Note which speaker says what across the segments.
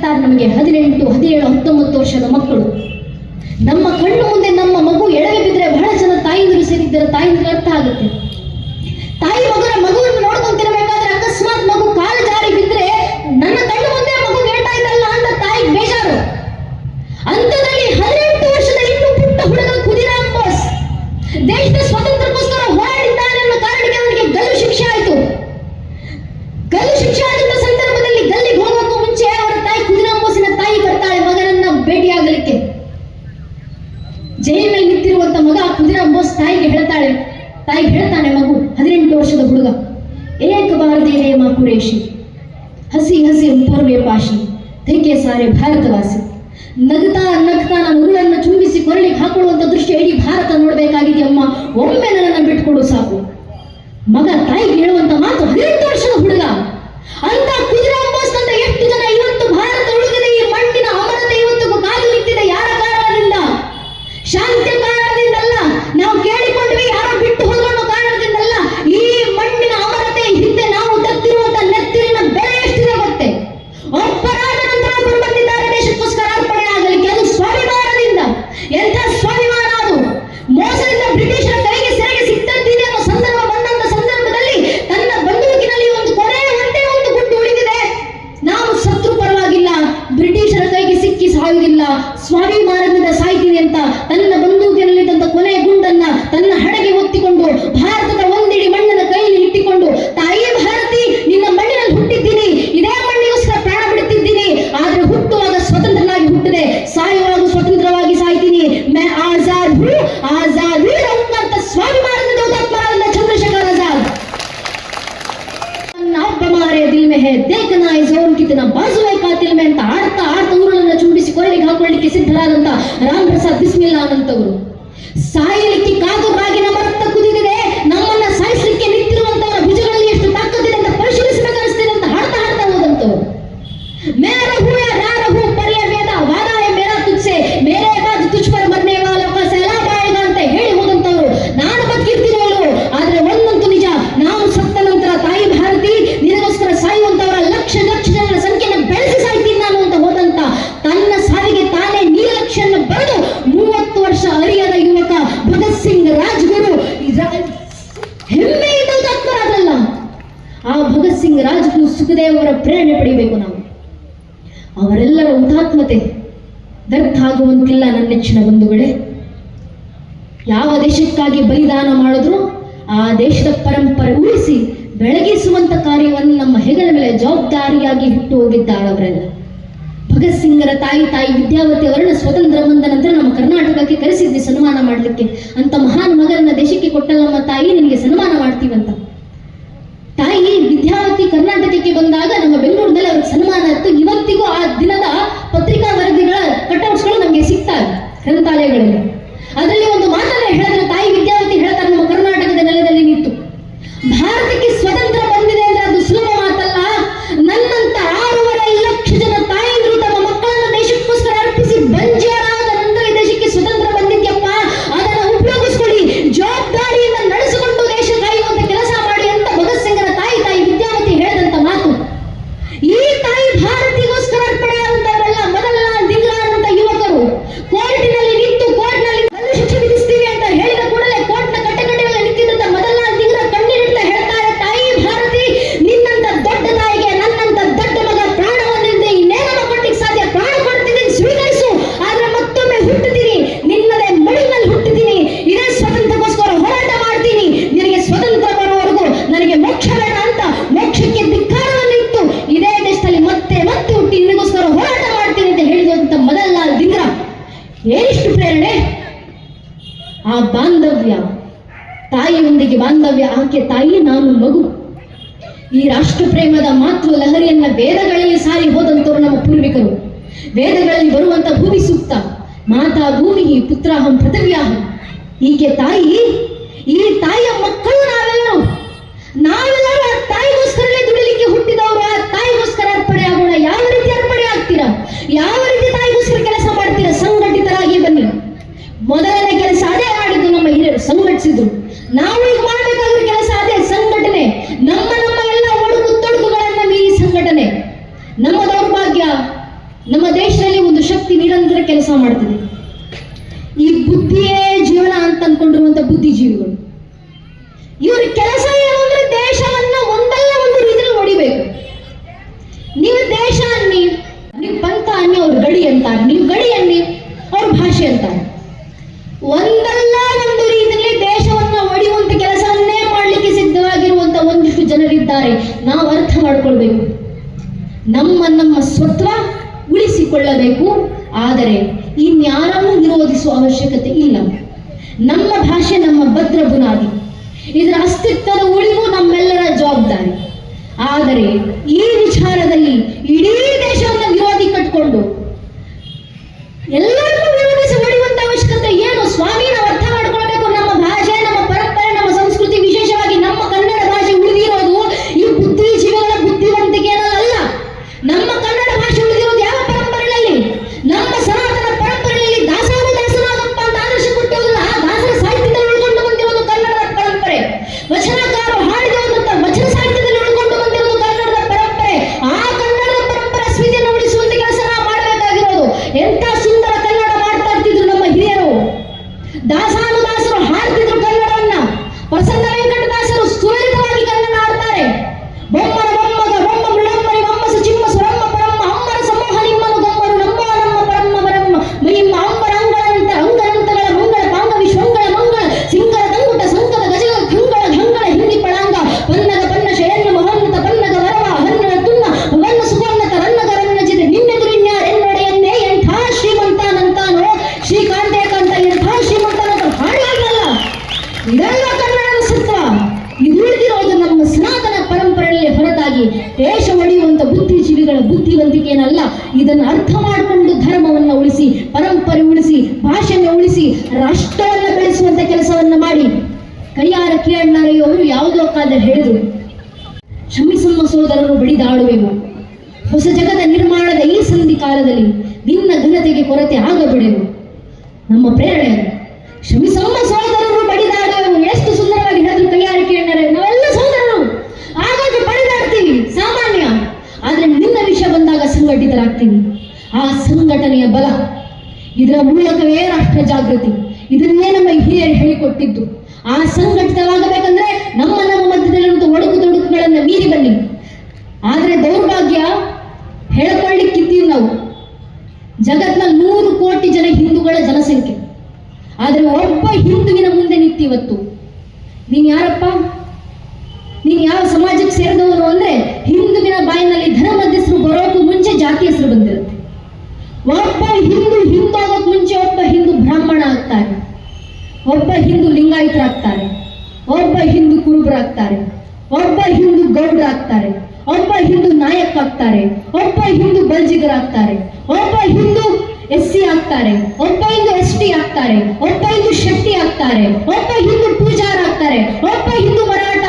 Speaker 1: ಸಿಗ್ತಾರೆ ನಮಗೆ ಹದಿನೆಂಟು, ಹದಿನೇಳು, ಹತ್ತೊಂಬತ್ತು ವರ್ಷದ ಮಕ್ಕಳು. ನಮ್ಮ ಕಣ್ಣು ಮುಂದೆ ನಮ್ಮ ಮಗು ಎಳವೆ ಬಿದ್ದರೆ ಬಹಳ ಜನ ತಾಯಿಂದರು ಸೇರಿದ್ದರೆ ತಾಯಿಂದ್ರೆ ಅರ್ಥ ಆಗುತ್ತೆ. ತಾಯಿ ಮಗನ ಮಗುವನ್ನು ವರ್ಷದ ಹುಡುಗ ಏಕ ಭಾರತೀಯ ಮಾ ಕುರೇಶಿ. ಹಸಿ ಹಸಿ ಪೂರ್ವೆ ಪಾಶಿ. ತೆಗೆ ಸಾರೆ ಭಾರತವಾಸಿ. ನಗ್ತಾ ನಗ್ತಾ ನಾನು ಉರುಳನ್ನು ಚುಂಬಿಸಿ ಕೊರಳಿಗೆ ಹಾಕೊಳ್ಳುವಂಥ ದೃಶ್ಯ ಇಡೀ ಭಾರತ ನೋಡಬೇಕಾಗಿದೆಯಮ್ಮ ಒಮ್ಮೆ ನನ್ನನ್ನು ಬಿಟ್ಕೊಡು ಸಾಕು. ಮಗ ತಾಯಿಗೆ ಹೇಳುವಂತ ಮಾತು ಹದಿನೆಂಟು ವರ್ಷದ ಹುಡುಗ. ಅಂತ ಕುದುರೆ ಎಷ್ಟು ಜನ ಇವತ್ತು ಭಾರತ ಉಳಿದಿದೆ ಈ ಮಣ್ಣಿನ ಅಮರತೆ ಇವತ್ತು ಕಾದು ನಿಂತಿದೆ? ಯಾರ ಕಾರಣದಿಂದ? ಶಾಂತಿಯ ಕಾರಣದಿಂದಲ್ಲ. ನಾವು ಕೇಳಿಕೊಂಡ್ವಿ ಅವರ ಪ್ರೇರಣೆ ಪಡೆಯಬೇಕು ನಾವು. ಅವರೆಲ್ಲರ ಹುತಾತ್ಮತೆ ವ್ಯರ್ಥ ಆಗುವಂತಿಲ್ಲ ನನ್ನ ನೆಚ್ಚಿನ ಬಂಧುಗಳೇ. ಯಾವ ದೇಶಕ್ಕಾಗಿ ಬಲಿದಾನ ಮಾಡಿದ್ರು ಆ ದೇಶದ ಪರಂಪರೆ ಉಳಿಸಿ ಬೆಳಗಿಸುವಂತ ಕಾರ್ಯವನ್ನು ನಮ್ಮ ಹೆಗಲ ಮೇಲೆ ಜವಾಬ್ದಾರಿಯಾಗಿ ಹುಟ್ಟು ಹೋಗಿದ್ದಾಳೆ ಅವರೆಲ್ಲ. ಭಗತ್ ಸಿಂಗರ ತಾಯಿ ತಾಯಿ ವಿದ್ಯಾವತಿ ಅವರನ್ನ ಸ್ವತಂತ್ರ ಬಂದ ನಂತರ ನಮ್ಮ ಕರ್ನಾಟಕಕ್ಕೆ ಕರೆಸಿದ್ವಿ ಸನ್ಮಾನ ಮಾಡಲಿಕ್ಕೆ. ಅಂತ ಮಹಾನ್ ಮಗನ ದೇಶಕ್ಕೆ ಕೊಟ್ಟಲ್ಲಮ್ಮ ತಾಯಿ, ನಿನಗೆ ಸನ್ಮಾನ ಮಾಡ್ತೀವಂತ. ತಾಯಿ ವಿದ್ಯಾವತಿ ಕರ್ನಾಟಕಕ್ಕೆ ಬಂದಾಗ ನಮ್ಮ ಬೆಂಗಳೂರಿನಲ್ಲಿ ಅವ್ರಿಗೆ ಸನ್ಮಾನ ಇತ್ತು. ಇವತ್ತಿಗೂ ಆ ದಿನದ ಪತ್ರಿಕಾ ವರದಿಗಳ ಕಟೌಟ್ಸ್ಗಳು ನಮಗೆ ಸಿಗ್ತವೆ ಗ್ರಂಥಾಲಯಗಳಲ್ಲಿ. ಅದರಲ್ಲಿ ಒಂದು ಮಾತನ್ನ ಹೇಳಿದ್ರೆ ತಾಯಿ ವಿದ್ಯಾವತಿ ಏನಿಷ್ಟು ಪ್ರೇರಣೆ? ಆ ಬಾಂಧವ್ಯ, ತಾಯಿಯೊಂದಿಗೆ ಬಾಂಧವ್ಯ, ಆಕೆ ತಾಯಿ, ನಾನು ಮಗು. ಈ ರಾಷ್ಟ್ರ ಪ್ರೇಮದ ಮಾತೃ ಲಹರಿಯನ್ನ ವೇದಗಳಲ್ಲಿ ಸಾರಿ ಹೋದಂತವರು ನಮ್ಮ ಪೂರ್ವಿಕರು. ವೇದಗಳಲ್ಲಿ ಬರುವಂತ ಭೂಮಿ ಸೂಕ್ತ, ಮಾತಾ ಭೂಮಿ, ಪುತ್ರಾಹಂ ಪೃಥವ್ಯಾಹಂ. ಈಕೆ ತಾಯಿ, ಈ ತಾಯಿಯ ಮಕ್ಕಳು ನಾವೆಲ್ಲರೂ. ನಾವೆಲ್ಲರೂ ಆ ತಾಯಿಗೋಸ್ಕರನೇ ದುಡಿಲಿಕ್ಕೆ ಹುಟ್ಟಿದವರು, ಆ ತಾಯಿಗೋಸ್ಕರ ಅರ್ಪಣೆ ಆಗೋಣ. ಯಾವ ರೀತಿ ಅರ್ಪಣೆ ಆಗ್ತೀರಾ? ಯಾವ ರೀತಿ ತಾಯಿಗೋಸ್ಕರ ಕೆಲಸ ಮಾಡ್ತೀರಾ? ಸಂಘಟಿತರಾಗಿ ಬನ್ನಿ. ಮೊದಲನೇ ಕೆಲಸ ಅದೇ ಮಾಡಿದ್ದು ನಮ್ಮ ಹಿರಿಯರು ಸಂಘಟಿಸಿದ್ರು. ನಾವು ಈಗ ಮಾಡಬೇಕಾಗಿರೋ ಕನ್ನಡ ಭಾಷೆ ನಮ್ಮ ಭದ್ರ ಬುನಾದಿ ಇದರ ಅಸ್ತಿತ್ವದ ಉಳಿವು ನಮ್ಮೆಲ್ಲರ ಜವಾಬ್ದಾರಿ. ಆದರೆ ಈ ವಿಚಾರದಲ್ಲಿ ಇಡೀ ಇದನ್ನು ಅರ್ಥ ಮಾಡಿಕೊಂಡು ಧರ್ಮವನ್ನು ಉಳಿಸಿ, ಪರಂಪರೆ ಉಳಿಸಿ, ಭಾಷೆಯನ್ನು ಉಳಿಸಿ, ರಾಷ್ಟ್ರವನ್ನು ಬೆಳೆಸುವಂತ ಕೆಲಸವನ್ನು ಮಾಡಿ. ಕೈಯಾರ ಕಿರಣ್ಣಾರೆಯವರು ಯಾವುದೋ ಕಾಲದಲ್ಲಿ ಹೇಳಿದರು ಶ್ರಮಿಸಮ್ಮ ಸೋದರರು ಬಿಡಿದಾಳುವೆವು ಹೊಸ ಜಗದ ನಿರ್ಮಾಣದ ಈ ಸಂಧಿ ಕಾಲದಲ್ಲಿ ನಿನ್ನ ಘನತೆಗೆ ಕೊರತೆ ಆಗಬಿಡೆವು. ನಮ್ಮ ಪ್ರೇರಣೆ ಶ್ರಮಿಸಮ್ಮ ಸೋದರರು ಬಡಿದಾಳುವೆವು ಎಷ್ಟು ಸುಂದರವಾಗಿ ಹೇಳಿದ್ರು ಕೈಯಾರ ಕಿರಣ್ಣರ ಯಾವಾಗ ಸಂಘಟಿತರಾಗ್ತೀವಿ ಆ ಸಂಘಟನೆಯ ಬಲ, ಇದರ ಮೂಲಕವೇ ರಾಷ್ಟ್ರ ಜಾಗೃತಿ, ಇದನ್ನೇ ನಮ್ಮ ಹಿರಿಯರು ಹೇಳಿಕೊಟ್ಟಿದ್ದು. ಆ ಸಂಘಟಿತವಾಗಬೇಕಂದ್ರೆ ನಮ್ಮ ನಮ್ಮ ಮಧ್ಯದಲ್ಲಿರುವಂತಹ ಒಡಕು ತೊಡಕುಗಳನ್ನ ಮೀರಿ ಬನ್ನಿ. ಆದ್ರೆ ದೌರ್ಭಾಗ್ಯ ಹೇಳ್ಕೊಳ್ಳಿಕ್ಕಿದ್ದೀವಿ ನಾವು. ಜಗತ್ನ ನೂರು ಕೋಟಿ ಜನ ಹಿಂದೂಗಳ ಜನಸಂಖ್ಯೆ. ಆದ್ರೆ ಒಬ್ಬ ಹಿಂದುವಿನ ಮುಂದೆ ನಿಂತಿವತ್ತು ನೀನ್ ಯಾರಪ್ಪ? ನೀನ್ ಯಾವ ಸಮಾಜಕ್ಕೆ ಸೇರಿದವರು ಅಂದ್ರೆ ಹಿಂದುವಿನ ಬಾಯಿನಲ್ಲಿ ಧನ ಮಧ್ಯಸ್ಥರು ಬರೋ जाति हर बंद हिंदू हिंदू मुंचे हिंदू ब्राह्मण आता हिंदू लिंगायत आता हिंदू कुरुबर आता हिंदू गौड़ आता हिंदू नायक आता हिंदू बलजिगर आता हिंदू एस सी आता हिंदू एस टी आता हिंदू शक्ति आता हिंदू पूजार आता हिंदू मराठ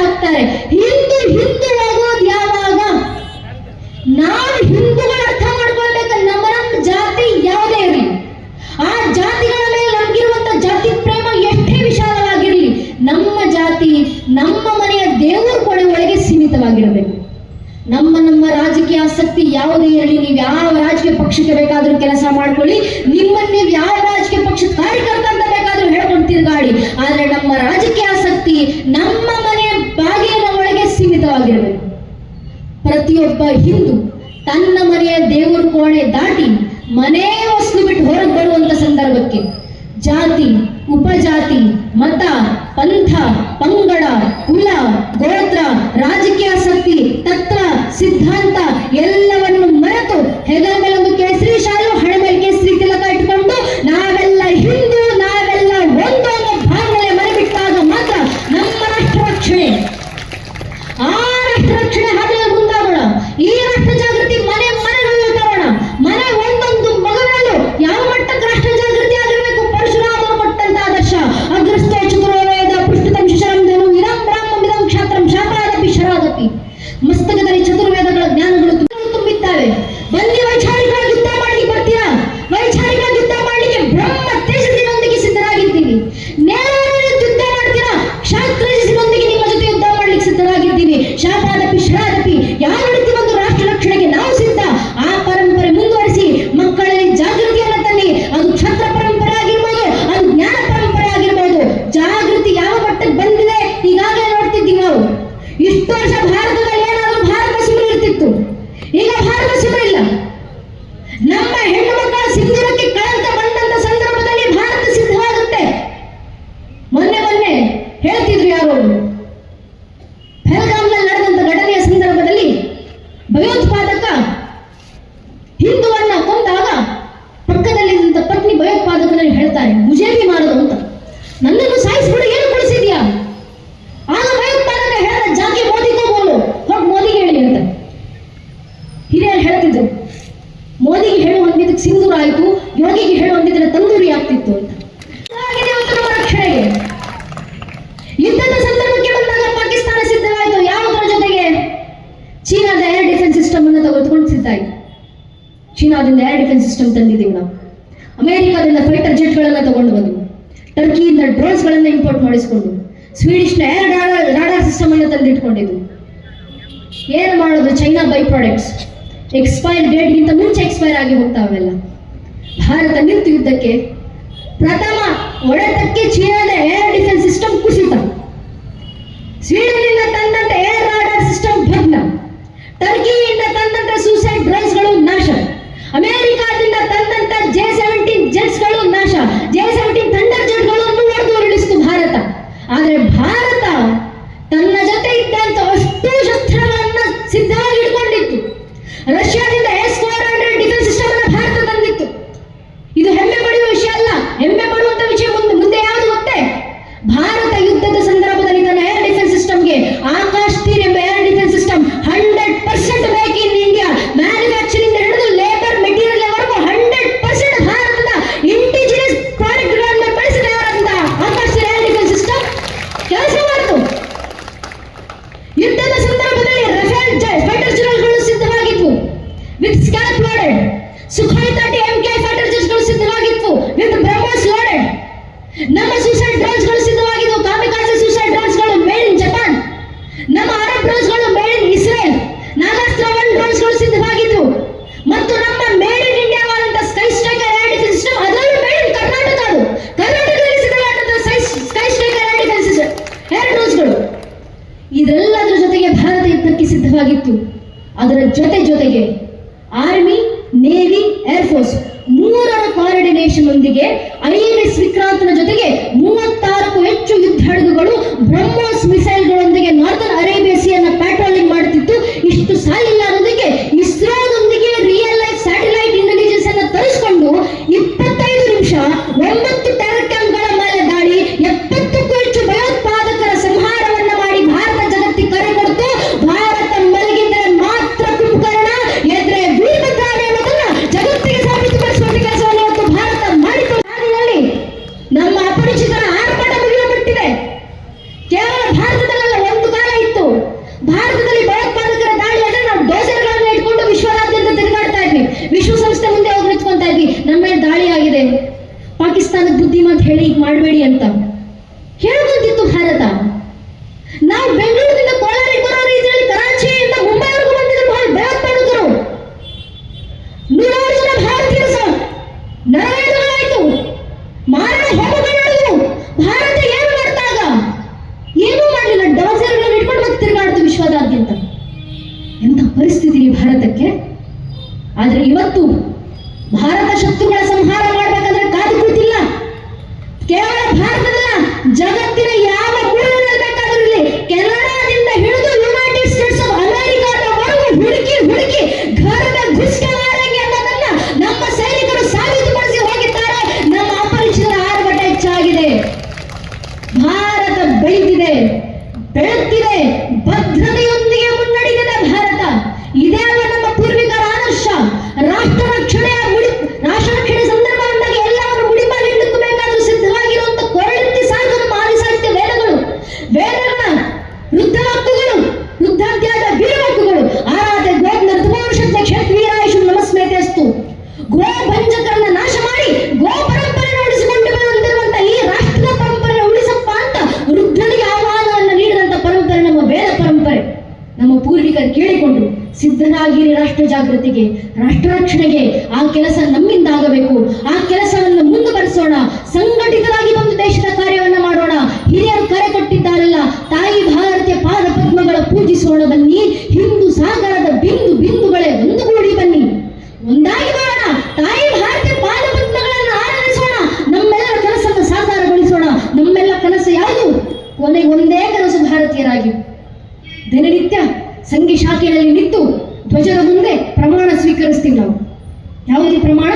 Speaker 1: ಚೈನಾ ಬೈ ಪ್ರಾಡಕ್ಟ್ಸ್ ಎಕ್ಸ್ಪೈರ್ ಡೇಟ್ಗಿಂತ ಮುಂಚೆ ಎಕ್ಸ್ಪೈರ್ ಆಗಿ ಹೋಗ್ತಾವೆಲ್ಲ ಭಾರತ ನಿಂತು ಯುದ್ಧಕ್ಕೆ ಪ್ರಥಮ ಒಳತಕ್ಕೆ ಚೀನಾದ ಏರ್ ಡಿಫೆನ್ಸ್ ಸಿಸ್ಟಮ್ ಕುಸಿತ. ಸ್ವೀಡನ್ನಿಂದ ತಂದಂತ ಏರ್ ರಾಡಾರ್ ಸಿಸ್ಟಮ್ ಭಗ್ನ. ಟರ್ಕಿಯಿಂದ ತಂದಂತ ಸೂಸೈಡ್ ಡ್ರೈವ್ಸ್ಗಳು ನಾಶ. ಅಮೆರಿಕಾದಿಂದ ತಂದಂತ ಜೆ ಸೆವೆಂಟೀನ್ ಜೆಟ್ಸ್ಗಳು ನಾಶ. ಜೆ ಸೆವೆಂಟೀನ್ ಸಿದ್ಧವಾಗಿತ್ತು ಅದರ ಜೊತೆ ಜೊತೆಗೆ ಆರ್ಮಿ ನೇವಿ ಏರ್ಫೋರ್ಸ್ ಮೂರರ ಕೋಆರ್ಡಿನೇಷನ್ ಒಂದಿಗೆ ಐಎನ್ಎಸ್ ವಿಕ್ರಾಂತನ ಜೊತೆಗೆ ಮೂವತ್ತಾರಕ್ಕೂ ಹೆಚ್ಚು ಯುದ್ಧ ಹಡಗುಗಳು ಬ್ರಹ್ಮೋಸ್ ಮಿಸೈಲ್ಗಳೊಂದಿಗೆ ನಾರ್ದನ್ ಅರೇಬಿಯಾ ಸಿಯನ್ನ ಪ್ಯಾಟ್ರೋಲಿಂಗ್ ಮಾಡುತ್ತಿತ್ತು ಇಷ್ಟು ಸಾಲಿಲ್ಲ ಭಾರತ ಶತ್ರುಗಳ ಸಂಹಾರ ಮಾಡಬೇಕಂದ್ರೆ ಕಾದು ಕೂತಿಲ್ಲ. ಕೇವಲ ಭಾರತದಲ್ಲ, ಜಗತ್ತಿನ ಯಾವ ಗುರುಬೇಕಾದ್ರೂ ಇಲ್ಲಿ ಕೆನಡಾದಿಂದ ಹಿಡಿದು ಯುನೈಟೆಡ್ ಸ್ಟೇಟ್ಸ್ ಆಫ್ ಅಮೆರಿಕಾದವರೆಗೂ ಹುಡುಕಿ ಹುಡುಕಿ ಘರದ ಘುಷ್ಟ ಜನಜಾಗೃತಿಗೆ ರಾಷ್ಟ್ರ ರಕ್ಷಣೆಗೆ ಆ ಕೆಲಸ ನಮ್ಮಿಂದ ಆಗಬೇಕು ಆ ಕೆಲಸವನ್ನು ಮುಂದುವರೆಸೋಣ. ಸಂಘಟಿತರಾಗಿ ಒಂದು ದೇಶದ ಕಾರ್ಯವನ್ನು ಮಾಡೋಣ. ಹಿರಿಯರು ಕರೆ ಕೊಟ್ಟಿದ್ದಾರಲ್ಲ, ತಾಯಿ ಭಾರತೀಯ ಪಾದ ಪದ್ಮಗಳ ಪೂಜಿಸೋಣ ಬನ್ನಿ. ಹಿಂದೂ ಸಾಗರದ ಬಿಂದು ಬಿಂದುಗಳೇ ಒಂದುಗೂಡಿ ಬನ್ನಿ. ಒಂದಾಗಿ ಮಾಡೋಣ. ತಾಯಿ ಭಾರತೀಯ ಪಾದ ಪದ್ಮಗಳನ್ನು ನಮ್ಮೆಲ್ಲರ ಕನಸನ್ನು ಸಾಕಾರಗೊಳಿಸೋಣ. ನಮ್ಮೆಲ್ಲ ಕನಸು ಯಾವುದು? ಕೊನೆಗೆ ಒಂದೇ ಕನಸು ಭಾರತೀಯರಾಗಿ. ದಿನನಿತ್ಯ ಸಂಘಿ ಶಾಖೆಯಲ್ಲಿ ನಿಂತು ಧ್ವಜದ ಮುಂದೆ ಪ್ರಮಾಣ ಸ್ವೀಕರಿಸ್ತೀವಿ ನಾವು. ಯಾವುದೇ ಪ್ರಮಾಣ?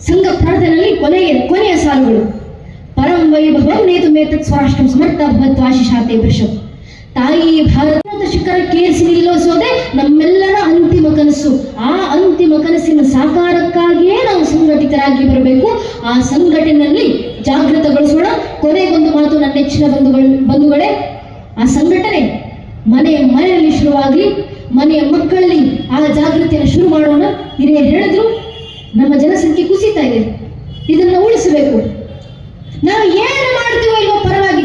Speaker 1: ಸಂಘ ಪ್ರಾರ್ಥನೆಯಲ್ಲಿ ಕೊನೆಯ ಕೊನೆಯ ಸಾಲುಗಳು. ಪರಂ ವೈಭವ ನೇತು ಮೇತತ್ ಸ್ವರಾಷ್ಟ್ರ ಸಮರ್ಥ ಭಗವತ್ ಆಶಿಷಾತೆ ವೃಷಭ ತಾಯಿ ಭಾರತ ಶಿಖರ ಶಿಖರಕ್ಕೇರಿಸಿ ನಿಲ್ಲೋಸೋದೆ ನಮ್ಮೆಲ್ಲರ ಅಂತಿಮ ಕನಸು. ಆ ಅಂತಿಮ ಕನಸಿನ ಸಾಕಾರಕ್ಕಾಗಿಯೇ ನಾವು ಸಂಘಟಿತರಾಗಿ ಬರಬೇಕು. ಆ ಸಂಘಟನೆಯಲ್ಲಿ ಜಾಗೃತಗೊಳಿಸೋಣ. ಕೊನೆಗೊಂದು ಮಾತು ನನ್ನ ನೆಚ್ಚಿನ ಬಂಧುಗಳು ಬಂಧುಗಳೇ. ಆ ಸಂಘಟನೆ ಮನೆ ಮನೆಯಲ್ಲಿ ಶುರುವಾಗಲಿ. ಮನೆಯ ಮಕ್ಕಳಲ್ಲಿ ಆ ಜಾಗೃತಿಯನ್ನು ಶುರು ಮಾಡೋಣ. ಹಿರಿಯರು ಹೇಳಿದ್ರು, ನಮ್ಮ ಜನಸಂಖ್ಯೆ ಕುಸಿತ ಇದೆ. ಇದನ್ನು ಉಳಿಸಬೇಕು. ನಾವು ಏನು ಮಾಡ್ತೀವೋ ಇಲ್ವೋ ಪರವಾಗಿಲ್ಲ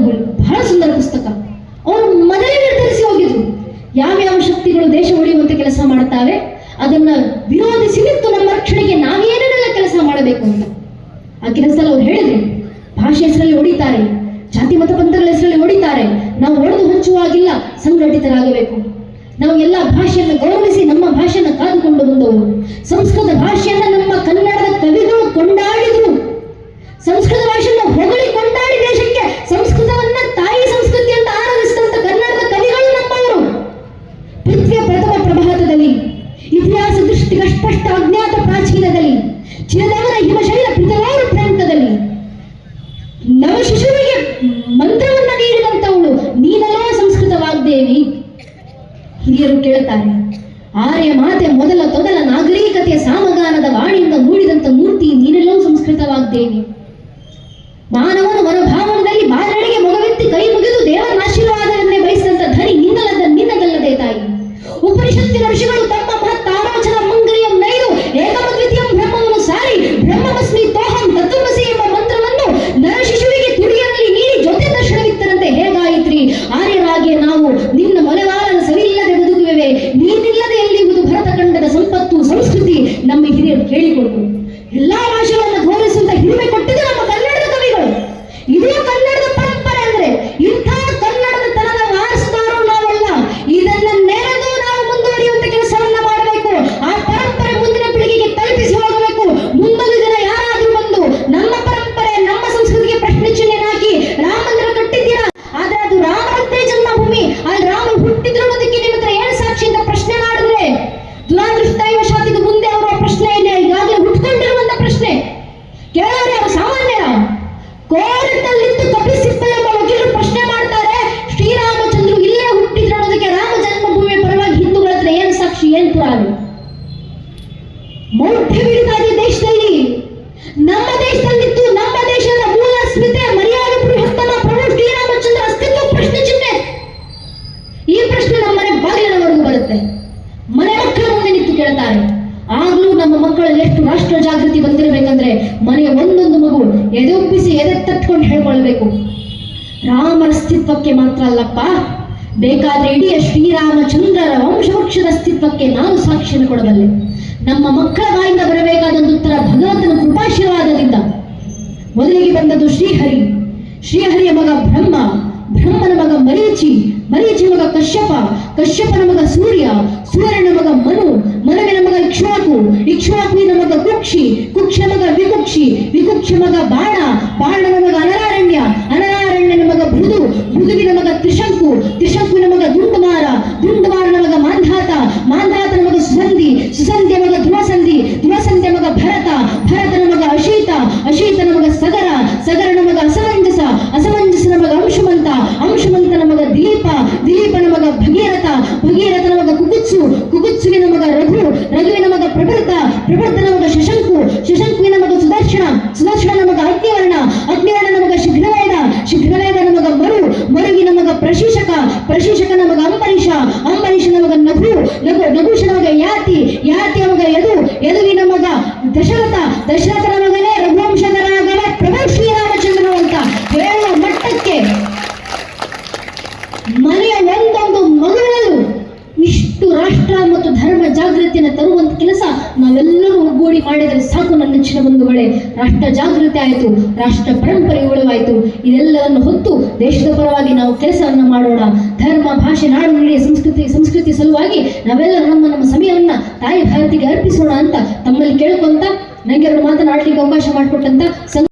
Speaker 1: ಇದ್ರೆ ಬಹಳ ಸುಂದರ ಪುಸ್ತಕ. ಅವರು ಮೊದಲೇ ನಿರ್ಧರಿಸಿ ಹೋಗಿದ್ರು ಯಾವ್ಯಾವ ಶಕ್ತಿಗಳು ದೇಶ ಉಳಿಯುವಂತೆ ಕೆಲಸ ಮಾಡ್ತಾವೆ ಅದನ್ನ ವಿರೋಧಿಸಿ ನಿಂತು ನಮ್ಮ ರಕ್ಷಣೆಗೆ ನಾವೇನೇನೆಲ್ಲ ಕೆಲಸ ಮಾಡಬೇಕು ಅಂತ. ಆ ಕೆಲಸದಲ್ಲಿ ಅವ್ರು ಹೇಳಿದ್ರು, ಭಾಷೆ ಹೆಸರಲ್ಲಿ ಹೊಡಿತಾರೆ, ಜಾತಿ ಮತ ಪಂಥಗಳ ಹೆಸರಲ್ಲಿ ಹೊಡಿತಾರೆ, ನಾವು ಹೊಡೆದು ಹಂಚುವಾಗಿಲ್ಲ ಸಂಘಟಿತರಾಗಬೇಕು. ನಾವು ಎಲ್ಲ ಭಾಷೆಯನ್ನು ಗೌರವಿಸಿ ನಮ್ಮ ಭಾಷೆಯನ್ನು ಕಾದುಕೊಂಡು ಬಂದವರು. ಸಂಸ್ಕೃತ ಭಾಷೆಯನ್ನು ನಮ್ಮ ಕನ್ನಡದ ಕವಿಗಳು ಕೊಂಡಾಡಿದ್ರು. ಸಂಸ್ಕೃತ ಭಾಷೆಯನ್ನು ಹೊಗಳಿ ಕೊಂಡಾಡಿ ದೇಶಕ್ಕೆ ಸಂಸ್ಕೃತವನ್ನ ತಾಯಿ ಸಂಸ್ಕೃತಿ ಅಂತ ಆರಾಧಿಸಿದಂತ ಕನ್ನಡದ ಕವಿಗಳು ನಮ್ಮವರು. ಪೃಥ್ವಿಯ ಪ್ರಥಮ ಪ್ರಭಾತದಲ್ಲಿ, ಇತಿಹಾಸ ದೃಷ್ಟಿಗೆ ಸ್ಪಷ್ಟ ಅಜ್ಞಾತ ಪ್ರಾಚೀನದಲ್ಲಿ, ಚಿರದವರ ಹಿಮಶೈಲ ಪಿತರವರು ಪ್ರಾಂತದಲ್ಲಿ. ನವ ಶಿಶುವಿಗೆ ಮಂತ್ರವನ್ನ ನೀಡಿದಂತವಳು ನೀನಲೋ ಸಂಸ್ಕೃತ ವಾಗ್ದೇವಿ ಹಿರಿಯರು ಕೇಳುತ್ತಾರೆ, ಆರ್ಯ ಮಾತೆ ಮೊದಲ ತೊದಲ ನಾಗರಿಕತೆಯ ಸಾಮಗಾನದ ವಾಣಿಯಿಂದ ಮೂಡಿದಂತ ಮೂರ್ತಿ ನೀನೆಲ್ಲೋ ಸಂಸ್ಕೃತ ವಾಗ್ದೇವಿ ಉಪನಿಷತ್ತಿನ ಋಷಿಗಳು ತಮ್ಮ ಮಹತ್ ಆಲೋಚನ ಮಂಗರಿಯ ನೈದು ಏಕಮದ್ವಿತೀಯಂ ಬ್ರಹ್ಮವನ್ನು ಸಾರಿ ಬ್ರಹ್ಮಮಸ್ಮಿ ತೋಹಂ ತತ್ವಮಸಿ ಎಂಬ ಮಂತ್ರವನ್ನು ನರ ಶಿಶುವಿಗೆ ತುಡಿಯಲ್ಲಿ ನೀಡಿ ಜೊತೆ ದರ್ಶನವಿತ್ತರಂತೆ ಹೇಗಾಯಿತ್ರಿ ಆರ್ಯರಾಗಿ ನಾವು ನಿನ್ನ ಮನೆವಾಳನ ಸವಿಯಿಲ್ಲದೆ ಬದುಕುವೆವೆ. ನೀನಿಲ್ಲದೆ ಎಲ್ಲಿರುವುದು ಭರತಖಂಡದ ಸಂಪತ್ತು, ಸಂಸ್ಕೃತಿ? ನಮ್ಮ ಹಿರಿಯರು ಹೇಳಿಕೊಡುವುದು ಎಲ್ಲಾ ಭಾಷೆಗಳನ್ನು ಸ್ನೇಹಿತರಾದ ಮೌಢ್ಯ ಇದೆ ದೇಶದಲ್ಲಿ. ನಮ್ಮ ದೇಶದಲ್ಲಿತ್ತು ನಮ್ಮ ದೇಶದ ಮೂಲ ಸ್ಮಿತೆ, ಮರ್ಯಾದೆ ಬೃಹತ್ತನ ಪ್ರಮುಖ ಶ್ರೀರಾಮಚಂದ್ರ ಅಸ್ತಿತ್ವ ಪ್ರಶ್ನೆ ಚಿಹ್ನೆ. ಈ ಪ್ರಶ್ನೆ ನಮ್ಮ ಮನೆ ಬಾಗಿಲವರೆಗೂ ಬರುತ್ತೆ. ಮನೆ ಮಕ್ಕಳ ಮುಂದೆ ನಿಂತು ಕೇಳ್ತಾರೆ. ಆಗ್ಲೂ ನಮ್ಮ ಮಕ್ಕಳಲ್ಲಿ ಎಷ್ಟು ರಾಷ್ಟ್ರ ಜಾಗೃತಿ ಬಂದಿರಬೇಕಂದ್ರೆ ಮನೆಯ ಒಂದೊಂದು ಮಗು ಎದೆ ಒಪ್ಪಿಸಿ ಎದೆ ತಟ್ಕೊಂಡು ಹೇಳ್ಕೊಳ್ಬೇಕು. ರಾಮ ಅಸ್ತಿತ್ವಕ್ಕೆ ಮಾತ್ರ ಅಲ್ಲಪ್ಪ ಬೇಕಾದ್ರೆ ಇಡೀ ಶ್ರೀರಾಮಚಂದ್ರರ ವಂಶವೃಕ್ಷದ ಅಸ್ತಿತ್ವಕ್ಕೆ ನಾನು ಸಾಕ್ಷಿಯನ್ನು ಕೊಡಬಲ್ಲೆ. ನಮ್ಮ ಮಕ್ಕಳ ಬಾಯಿಂದ ಬರಬೇಕಾದಂತ ಉತ್ತರ ಭಗವಂತನ ಕೃಪಾಶೀರ್ವಾದದಿಂದ. ಮೊದಲಿಗೆ ಬಂದದ್ದು ಶ್ರೀಹರಿ. ಶ್ರೀಹರಿಯ ಮಗ ಬ್ರಹ್ಮ, ಬ್ರಹ್ಮನ ಮಗ ಮರೀಚಿ ಮರೀಚಿ ಮಗ ಕಶ್ಯಪ, ಕಶ್ಯಪನ ಮಗ ಸೂರ್ಯ, ಸೂರ್ಯನ ಮಗ ಮನು, ಮನುವಿನ ಮಗ ಇಕ್ಷ್ವಾಕು, ಇಕ್ಷ್ವಾಕುವಿನ ಮಗ ಕುಕ್ಷಿ ಕುಕ್ಷ ಮಗ ವಿಕುಕ್ಷಿ ವಿಕುಕ್ಷ ಮಗ ಬಾಣ, ಬಾಣನ ಮಗ ಅನರಾರಣ್ಯ, ಅನರಾರಣ್ಯನ ಮಗ ಮೃದು, ಮೃದುವಿನ ಮಗ ತ್ರಿಶಂಕು, ತ್ರಿಶಂಕುವಿನ ಮಗ ದುಂಡುಮಾರ, ದುಂಡುಮಾರನ ಮಗ ಮಾಂಧಾತ, ಮಾಂಧಾತನ ಮಗ ಸುಸಂಧಿ, ಸುಸಂಧ್ಯ ಮಗ ಧ್ರುವಸಂಧಿ ಧ್ರುವಸಂಧಿಯ ಮಗ ಭರತ, ಭರತನ ಮಗ ಅಶೀತ, ಅಶೀತನ ಮಗ ಸಗರ, ಸಗರನ ಮಗ ಕುಕುತ್ಸು ಕುಕುತ್ಸುವಿನ ಮಗ ರಘು, ರಘುವಿನ ಮಗ ಪ್ರಭೃತ ಪ್ರಭೃತನ ಮಗ ಶಶಂಕು ಶಶಂಕುವಿನ ಮಗ ಸುದರ್ಶನ ಸುದರ್ಶನ ಮಗ ಅಗ್ನಿವರ್ಣ, ಅಗ್ನಿವರ್ಣನ ಮಗ ಶೀಘ್ರವೇದ, ಶೀಘ್ರವೇದನ ಮಗ ಮರು, ಮರುವಿನ ಮಗ ಪ್ರಶೀಶಕ, ಪ್ರಶೀಶಕನ ಮಗ ಅಂಬರೀಷ, ಅಂಬರೀಷನ ಮಗ ನಗು ನಗು ನಗುಷನ ಮಗ ಯಾತಿ, ಯಾತಿಯ ಮಗ ಯದು, ಯದುವಿನ ಮಗ ದಶರಥ, ದಶರಥನ ಮಗನೇ ರಘುವಂಶಧರಾಗವ ಪ್ರಭು ಶ್ರೀರಾಮಚಂದ್ರನು ಅಂತ ಹೇಳುವ ಮಟ್ಟಕ್ಕೆ ಮನೆಯ ಒಂದೊಂದು ಮಗುವಿನಲ್ಲೂ ಇಷ್ಟು ರಾಷ್ಟ್ರ ಮತ್ತು ಧರ್ಮ ಜಾಗೃತಿಯನ್ನು ತರುವಂತ ಕೆಲಸ. ನಾವೆಲ್ಲರೂ ಒಗ್ಗೂಡಿ ಮಾಡಿದರೆ ಸಾಕು ನನ್ನ ನೆಚ್ಚಿನ ಬಂಧುಗಳೇ. ರಾಷ್ಟ್ರ ಜಾಗೃತಿ ಆಯಿತು, ರಾಷ್ಟ್ರ ಪರಂಪರೆ ಉಳಿವಾಯಿತು. ಇದೆಲ್ಲವನ್ನು ಹೊತ್ತು ದೇಶದ ಪರವಾಗಿ ನಾವು ಕೆಲಸವನ್ನು ಮಾಡೋಣ. ಧರ್ಮ, ಭಾಷೆ, ನಾಡು ನುಡಿಯ ಸಂಸ್ಕೃತಿ ಸಂಸ್ಕೃತಿ ಸಲುವಾಗಿ ನಾವೆಲ್ಲರೂ ನಮ್ಮ ನಮ್ಮ ಸಮಯವನ್ನ ತಾಯಿ ಭಾರತಿಗೆ ಅರ್ಪಿಸೋಣ ಅಂತ ತಮ್ಮಲ್ಲಿ ಕೇಳ್ಕೊಂತ ನನಗೆ ಅವರು ಮಾತನಾಡಲಿಕ್ಕೆ ಅವಕಾಶ ಮಾಡಿಕೊಟ್ಟಂತ